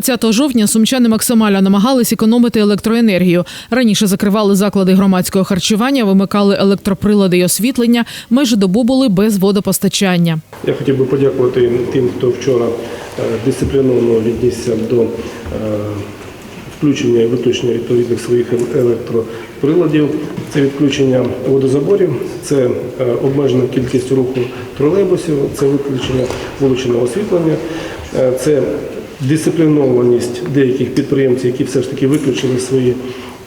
20 жовтня сумчани максимально намагались економити електроенергію. Раніше закривали заклади громадського харчування, вимикали електроприлади і освітлення. Майже добу були без водопостачання. Я хотів би подякувати тим, хто вчора е, дисципліновано віднісся до е, включення і виключення відповідних своїх електроприладів. Це відключення водозаборів, це е, обмежена кількість руху тролейбусів, це виключення вуличного освітлення, це дисциплінованість деяких підприємців, які все ж таки виключили свої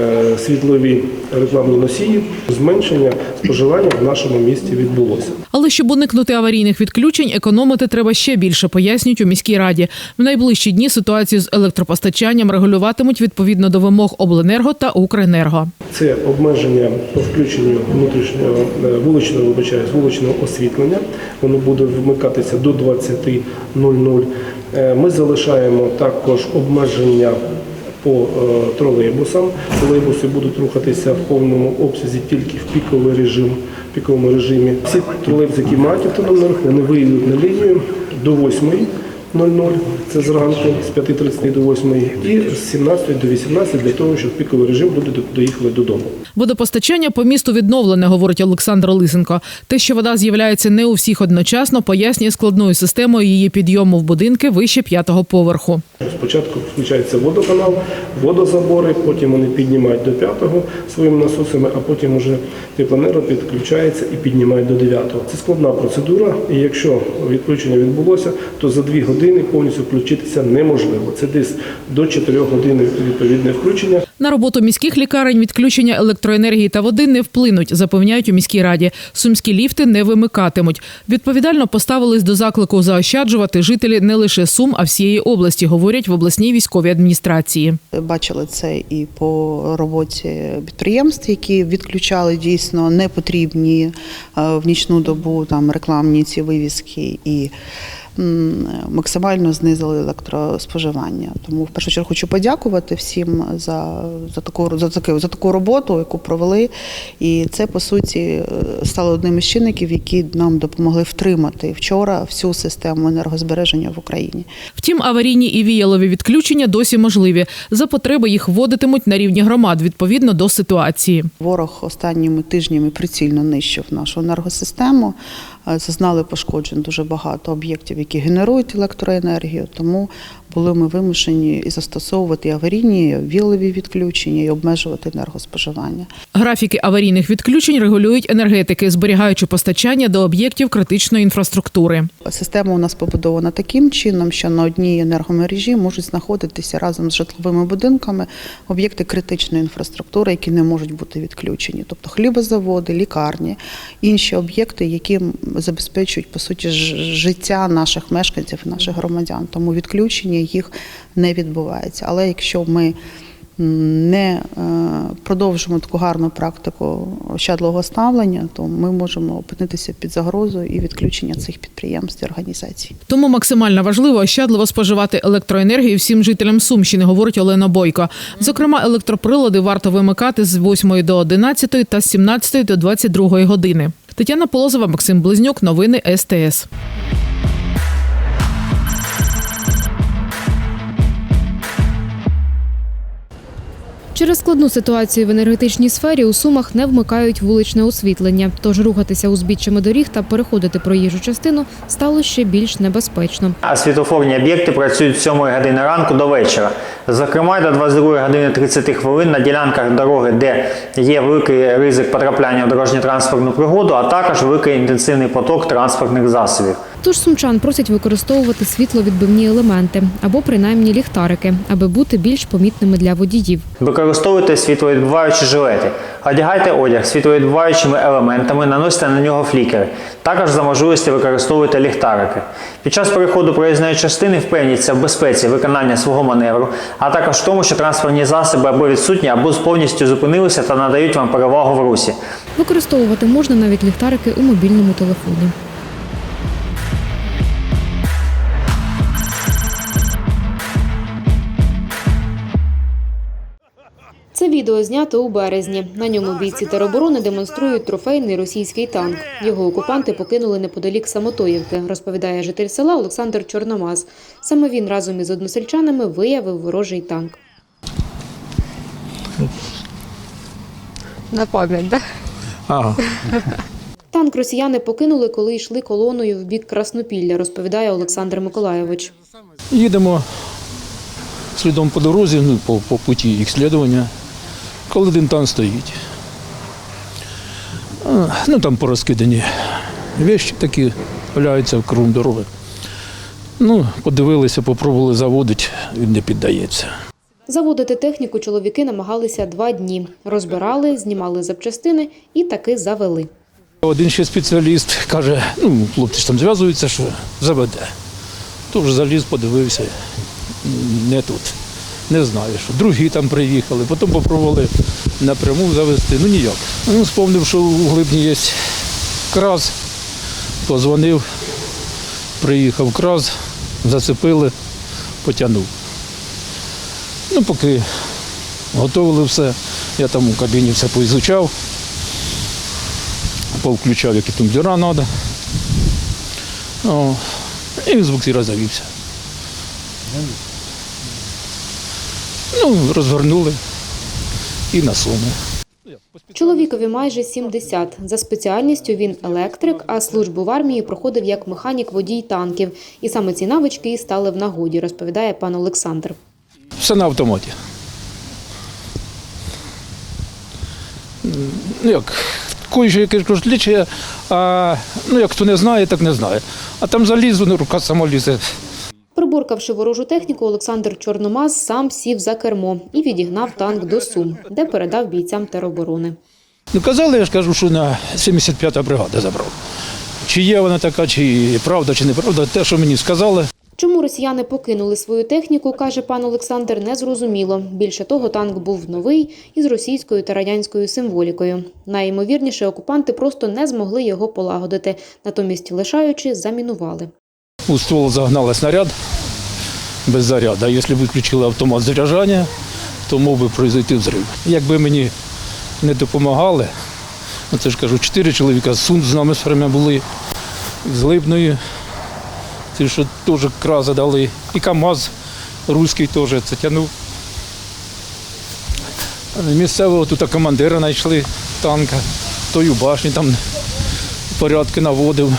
е, світлові рекламні носії. Зменшення споживання в нашому місті відбулося. Але щоб уникнути аварійних відключень, економити треба ще більше, пояснюють у міській раді. В найближчі дні ситуацію з електропостачанням регулюватимуть відповідно до вимог обленерго та Укренерго. Це обмеження по включенню внутрішнього е, вуличного вибачаюсь, вуличного освітлення. Воно буде вмикатися до 20.00. Е, Ми залишаємо також обмеження по е, тролейбусам. Тролейбуси будуть рухатися в повному обсязі тільки в піковий режим. Піковому режимі. Всі тролейбуси, які мають автономний рух, вони виїдуть на лінію до 8.00, це зранку з 5.30 до 8 і з 17 до 18 для того, щоб в піковий режим люди доїхали додому. Водопостачання по місту відновлене, говорить Олександр Лисенко. Те, що вода з'являється не у всіх одночасно, пояснює складною системою її підйому в будинки вище п'ятого поверху. Спочатку включається водоканал, водозабори, потім вони піднімають до п'ятого своїми насосами, а потім уже теплоенерго підключається і піднімає до дев'ятого. Це складна процедура, і якщо відключення відбулося, то за дві години повністю включитися неможливо. Це десь до 4 годин відповідне включення. На роботу міських лікарень відключення електроенергії та води не вплинуть, запевняють у міській раді. Сумські ліфти не вимикатимуть. Відповідально поставились до заклику заощаджувати жителі не лише Сум, а всієї області, говорять в обласній військовій адміністрації. Бачили це і по роботі підприємств, які відключали дійсно непотрібні е, в нічну добу там рекламні ці вивіски і максимально знизили електроспоживання. Тому в першу чергу хочу подякувати всім за, за, таку, за, таку, за таку роботу, яку провели. І це по суті е, стало одним із чинників, які нам допомогли втримати вчора всю систему енергозбереження в Україні. Втім, аварійні і віялові відключення досі можливі. За потреби їх вводитимуть на рівні громад відповідно до ситуації. Ворог останніми тижнями прицільно нищив нашу енергосистему. Зазнали пошкоджень дуже багато об'єктів, які генерують електроенергію. Тому були ми вимушені і застосовувати аварійні, вілові відключення, і обмежувати енергоспоживання. Графіки аварійних відключень регулюють енергетики, зберігаючи постачання до об'єктів критичної інфраструктури. Система у нас побудована таким чином, що на одній енергомережі можуть знаходитися разом з житловими будинками об'єкти критичної інфраструктури, які не можуть бути відключені, тобто хлібозаводи, лікарні, інші об'єкти, які забезпечують по суті життя наших мешканців, і наших громадян. Тому відключення їх не відбувається. Але якщо ми не е, продовжимо таку гарну практику ощадливого ставлення, то ми можемо опинитися під загрозою і відключення цих підприємств і організацій. Тому максимально важливо ощадливо споживати електроенергію всім жителям Сумщини, говорить Олена Бойко. Зокрема, електроприлади варто вимикати з 8 до 11 та з 17 до 22 години. Тетяна Полозова, Максим Близнюк. Новини СТС. Через складну ситуацію в енергетичній сфері у Сумах не вмикають вуличне освітлення, тож рухатися узбіччями доріг та переходити проїжджу частину стало ще більш небезпечно. А світлофорні об'єкти працюють з 7 години ранку до вечора. Зокрема, до 22 години 30 хвилин на ділянках дороги, де є великий ризик потрапляння в дорожньо-транспортну пригоду, а також великий інтенсивний поток транспортних засобів. Тож сумчан просять використовувати світловідбивні елементи або принаймні ліхтарики, аби бути більш помітними для водіїв. Використовуйте світловідбиваючі жилети. Одягайте одяг світловідбиваючими елементами, наносьте на нього флікери. Також за можливості використовуйте ліхтарики. Під час переходу проїзної частини впевніться в безпеці виконання свого маневру, а також в тому, що транспортні засоби або відсутні, або повністю зупинилися та надають вам перевагу в русі. Використовувати можна навіть ліхтарики у мобільному телефоні. Відео знято у березні. На ньому бійці тероборони демонструють трофейний російський танк. Його окупанти покинули неподалік Самотоївки, розповідає житель села Олександр Чорномаз. Саме він разом із односельчанами виявив ворожий танк. На пам'ять, да? Ага. Танк росіяни покинули, коли йшли колоною в бік Краснопілля, розповідає Олександр Миколайович. Їдемо слідом по дорозі, ну, по, по путі їх слідування, коли один танк стоїть. Ну там порозкидані вещі такі валяються в кругом дороги. Ну, подивилися, попробували заводити, він не піддається. Заводити техніку чоловіки намагалися два дні. Розбирали, знімали запчастини і таки завели. Один ще спеціаліст каже, ну, хлопці ж там зв'язуються, що заведе. Тож заліз, подивився, не тут. Не знаю, що. Другі там приїхали, потім попробували напряму завести. Ну ніяк. Ну, Спомнив, що у Глибні є краз, позвонив, приїхав краз, зацепили, потягнув. Ну, поки готували все, я там у кабіні все поізучав повключав, які там діра треба. О, і з буксира завівся. Ну, розвернули і на суми. Чоловікові майже 70. За спеціальністю він електрик, а службу в армії проходив як механік-водій танків. І саме ці навички і стали в нагоді, розповідає пан Олександр. Все на автоматі. Ну як, кої якесь розлічує, а ну як хто не знає, так не знає. А там залізу, ну, рука сама лізе. Приборкавши ворожу техніку, Олександр Чорномаз сам сів за кермо і відігнав танк до Сум, де передав бійцям тероборони. Ну казали, я ж кажу, що на 75-та бригада забрав. Чи є вона така, чи правда, чи неправда, те, що мені сказали. Чому росіяни покинули свою техніку, каже пан Олександр, не зрозуміло. Більше того, танк був новий із російською та радянською символікою. Найімовірніше, окупанти просто не змогли його полагодити, натомість лишаючи, замінували. У ствол загнали снаряд без заряду. А якщо виключили автомат заряджання, то мог би произойти взрив. Якби мені не допомагали, ну це ж кажу, чотири чоловіка з з нами з время були, з Либної, це що теж краза дали, і КАМАЗ руський теж це тягнув. Місцевого тут командира знайшли танка, той у башні там порядки наводив.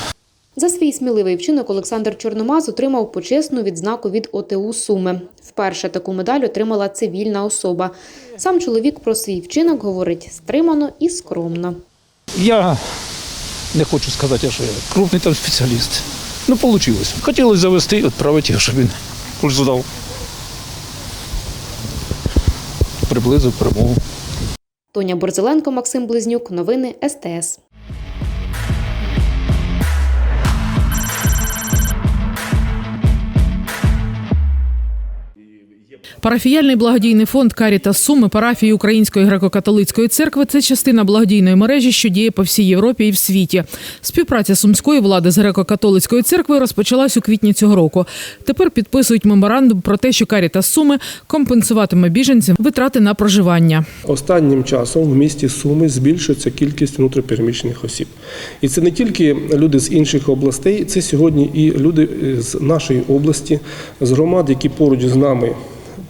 За свій сміливий вчинок Олександр Чорномаз отримав почесну відзнаку від ОТУ Суми. Вперше таку медаль отримала цивільна особа. Сам чоловік про свій вчинок говорить стримано і скромно. Я не хочу сказати, що я крупний там спеціаліст. Ну, вийшло. Хотілося завести, і відправити його, щоб він курс здав. Приблизив перемогу. Тоня Борзеленко, Максим Близнюк. Новини СТС. Парафіяльний благодійний фонд Каріта Суми парафії Української греко-католицької церкви це частина благодійної мережі, що діє по всій Європі і в світі. Співпраця сумської влади з греко-католицькою церквою розпочалась у квітні цього року. Тепер підписують меморандум про те, що Каріта Суми компенсуватиме біженцям витрати на проживання. Останнім часом в місті Суми збільшується кількість внутрішньопереміщених осіб. І це не тільки люди з інших областей, це сьогодні і люди з нашої області, з громад, які поруч з нами.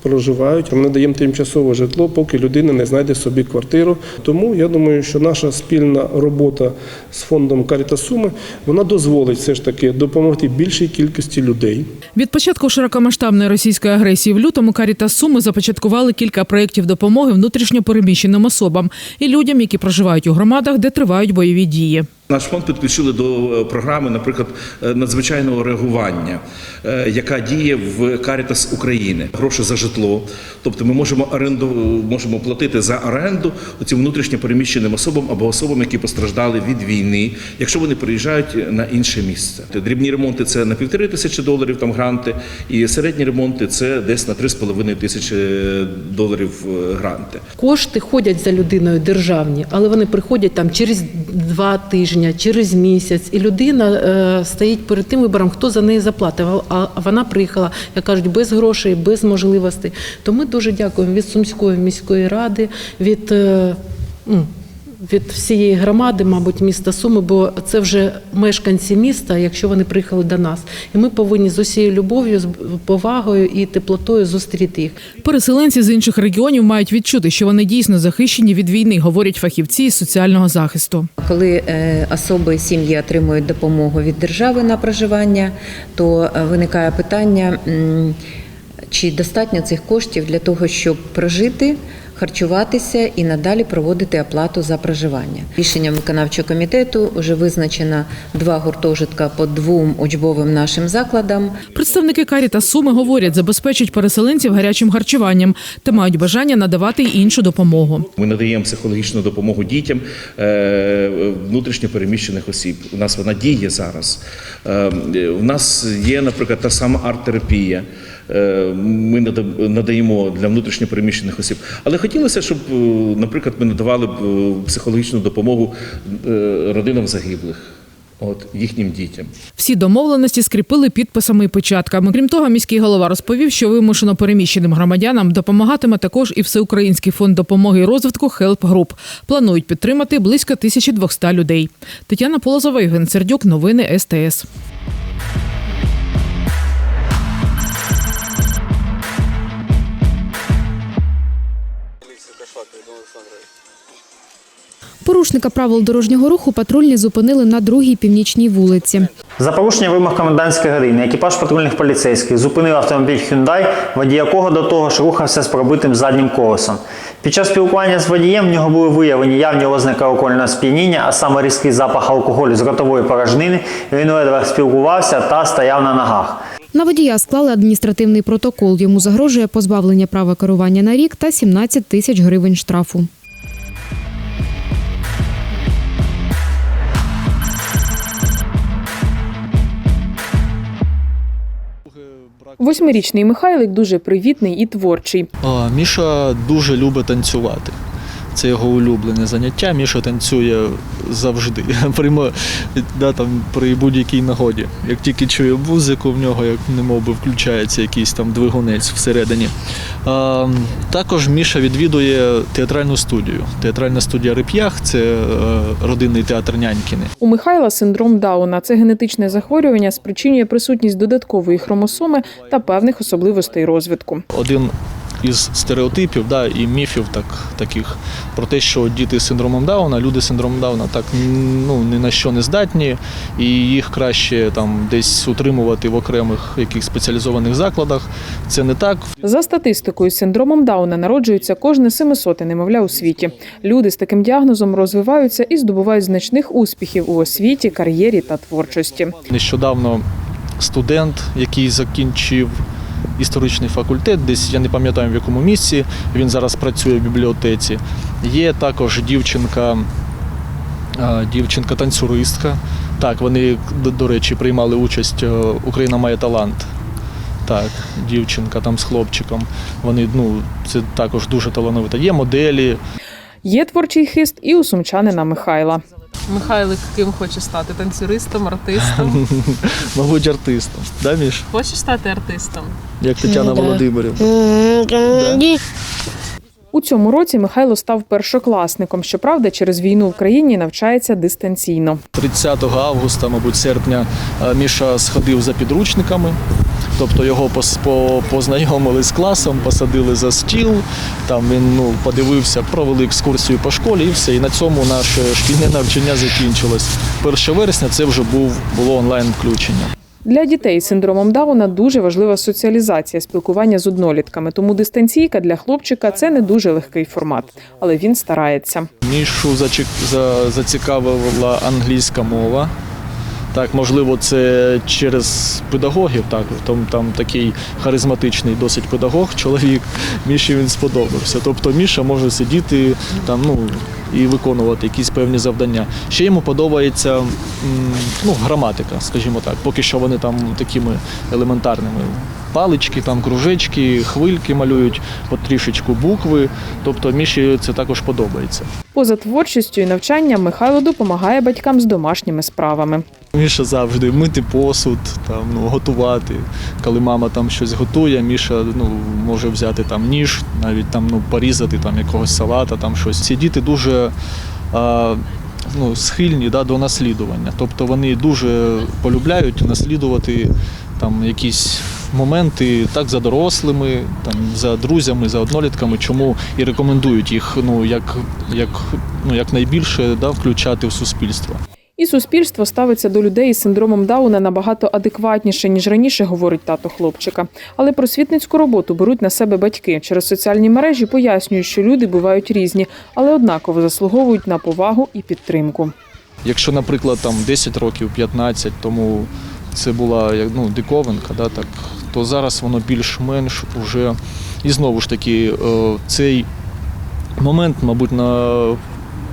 Проживають, ми надаємо тимчасове житло, поки людина не знайде собі квартиру. Тому я думаю, що наша спільна робота з фондом Каріта Суми вона дозволить все ж таки допомогти більшій кількості людей. Від початку широкомасштабної російської агресії в лютому Каріта Суми започаткували кілька проєктів допомоги внутрішньо переміщеним особам і людям, які проживають у громадах, де тривають бойові дії. Наш фонд підключили до е, програми, наприклад, е, надзвичайного реагування, е, яка діє в Caritas України. Гроші за житло. Тобто ми можемо оренду, можемо платити за оренду цим внутрішньо переміщеним особам або особам, які постраждали від війни, якщо вони приїжджають на інше місце. Дрібні ремонти це на півтори тисячі доларів, там гранти, і середні ремонти це десь на три з половиною тисячі доларів гранти. Кошти ходять за людиною державні, але вони приходять там через два тижні, тижня, через місяць, і людина е, стоїть перед тим вибором, хто за неї заплатив. А вона приїхала, як кажуть, без грошей, без можливостей. То ми дуже дякуємо від Сумської міської ради, від. Від всієї громади, мабуть, міста Суми, бо це вже мешканці міста, якщо вони приїхали до нас, і ми повинні з усією любов'ю, з повагою і теплотою зустріти їх. Переселенці з інших регіонів мають відчути, що вони дійсно захищені від війни, говорять фахівці із соціального захисту. Коли е, особи сім'ї отримують допомогу від держави на проживання, то е, виникає питання, чи достатньо цих коштів для того, щоб прожити. Харчуватися і надалі проводити оплату за проживання. Рішенням виконавчого комітету вже визначено два гуртожитка по двом учбовим нашим закладам. Представники Карі та Суми говорять, забезпечать переселенців гарячим харчуванням та мають бажання надавати й іншу допомогу. Ми надаємо психологічну допомогу дітям е, внутрішньо переміщених осіб. У нас вона діє зараз. Е, У нас є, наприклад, та сама арт-терапія. Е, Ми надаємо для внутрішньо переміщених осіб. Але хотілося, щоб, е, наприклад, ми надавали б е, психологічну допомогу родинам загиблих, от їхнім дітям. Всі домовленості скріпили підписами і печатками. Крім того, міський голова розповів, що вимушено переміщеним громадянам допомагатиме також і Всеукраїнський фонд допомоги і розвитку Help Group. Планують підтримати близько 1200 людей. Тетяна Полозова, Євген Сердюк, новини СТС. Порушника правил дорожнього руху патрульні зупинили на другій північній вулиці. За порушення вимог комендантської години екіпаж патрульних поліцейських зупинив автомобіль Hyundai, водій якого до того ж рухався з пробитим заднім колесом. Під час спілкування з водієм в нього були виявлені явні ознаки алкогольного сп'яніння, а саме різкий запах алкоголю з ротової порожнини. Він ледве спілкувався та стояв на ногах. На водія склали адміністративний протокол. Йому загрожує позбавлення права керування на рік та 17 тисяч гривень штрафу. Восьмирічний Михайлик дуже привітний і творчий. Міша дуже любить танцювати. Це його улюблене заняття. Міша танцює завжди. При, мо- да, там, при будь-якій нагоді. Як тільки чує музику, в нього як немов би включається якийсь там двигунець всередині. А, також Міша відвідує театральну студію. Театральна студія Рип'ях це е, родинний театр Нянькіни. У Михайла синдром Дауна це генетичне захворювання спричинює присутність додаткової хромосоми та певних особливостей розвитку. один із стереотипів да, і міфів так, таких про те, що діти з синдромом Дауна, люди з синдромом Дауна так ну, ні на що не здатні, і їх краще там десь утримувати в окремих яких спеціалізованих закладах. Це не так. За статистикою, з синдромом Дауна народжується кожне семисоте немовля у світі. Люди з таким діагнозом розвиваються і здобувають значних успіхів у освіті, кар'єрі та творчості. Нещодавно студент, який закінчив історичний факультет, десь я не пам'ятаю в якому місці. Він зараз працює в бібліотеці. Є також дівчинка, дівчинка-танцюристка. Так, вони, до, речі, приймали участь. е, Україна має талант. Так, дівчинка там з хлопчиком. Вони ну це також дуже талановито. Є моделі, Є творчий хист і у сумчанина Михайла. Михайлик ким хоче стати? Танцюристом, артистом? мабуть, артистом. Да, Міш? Хочеш стати артистом? Як Тетяна Володимирівна. У цьому році Михайло став першокласником. Щоправда, через війну в країні навчається дистанційно. 30 августа, мабуть, серпня, е, Міша сходив за підручниками. Тобто його познайомили з класом, посадили за стіл. Там він ну, подивився, провели екскурсію по школі і все. І на цьому наше шкільне навчання закінчилось. 1 вересня це вже був було онлайн включення. Для дітей з синдромом Дауна дуже важлива соціалізація, спілкування з однолітками. Тому дистанційка для хлопчика це не дуже легкий формат, але він старається. Зачек- зацікавила англійська мова. Так, можливо, це через педагогів. Так, там, там такий харизматичний досить педагог, чоловік. Міші він сподобався. Тобто Міша може сидіти там, ну і виконувати якісь певні завдання. Ще йому подобається ну, граматика, скажімо так. Поки що вони там такими елементарними. Палички, там кружечки, хвильки малюють потрішечку букви. Тобто Міші це також подобається. Поза творчістю і навчанням Михайло допомагає батькам з домашніми справами. Міша завжди мити посуд, там, ну, готувати. Коли мама там щось готує, Міша ну, може взяти там ніж, навіть там, ну, порізати там, якогось салата, там щось. Ці діти дуже а, ну, схильні да, до наслідування. Тобто вони дуже полюбляють наслідувати там, якісь моменти так за дорослими, там, за друзями, за однолітками, чому і рекомендують їх ну, як, як, ну, як найбільше да, включати в суспільство. І суспільство ставиться до людей із синдромом Дауна набагато адекватніше, ніж раніше, говорить тато хлопчика. Але просвітницьку роботу беруть на себе батьки. Через соціальні мережі пояснюють, що люди бувають різні, але однаково заслуговують на повагу і підтримку. Якщо, наприклад, там 10 років, 15 тому це була як, ну, диковинка, да, так, то зараз воно більш-менш уже. І знову ж таки, е, цей момент, мабуть, на,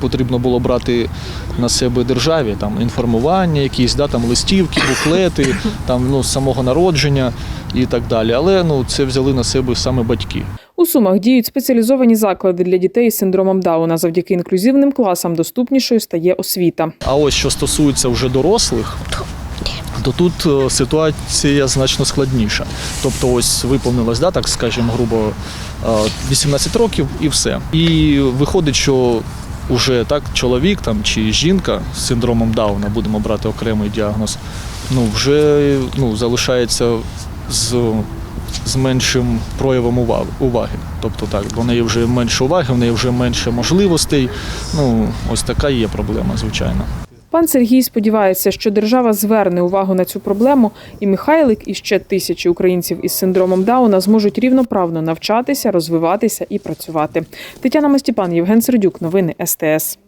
потрібно було брати на себе державі, там інформування, якісь, да, там, листівки, буклети, там, ну, з самого народження і так далі. Але ну, це взяли на себе саме батьки. У Сумах діють спеціалізовані заклади для дітей із синдромом Дауна. Завдяки інклюзивним класам доступнішою стає освіта. А ось що стосується вже дорослих, то тут е, ситуація значно складніша. Тобто, ось виповнилось, да, так скажімо, грубо е, 18 років і все. І виходить, що уже так чоловік там чи жінка з синдромом Дауна, будемо брати окремий діагноз, ну вже ну, залишається з. З меншим проявом уваги, уваги. Тобто так, в неї вже менше уваги, в неї вже менше можливостей. Ну, ось така є проблема, звичайно. Пан Сергій сподівається, що держава зверне увагу на цю проблему, і Михайлик і ще тисячі українців із синдромом Дауна зможуть рівноправно навчатися, розвиватися і працювати. Тетяна Мастіпан, Євген Сердюк, новини СТС.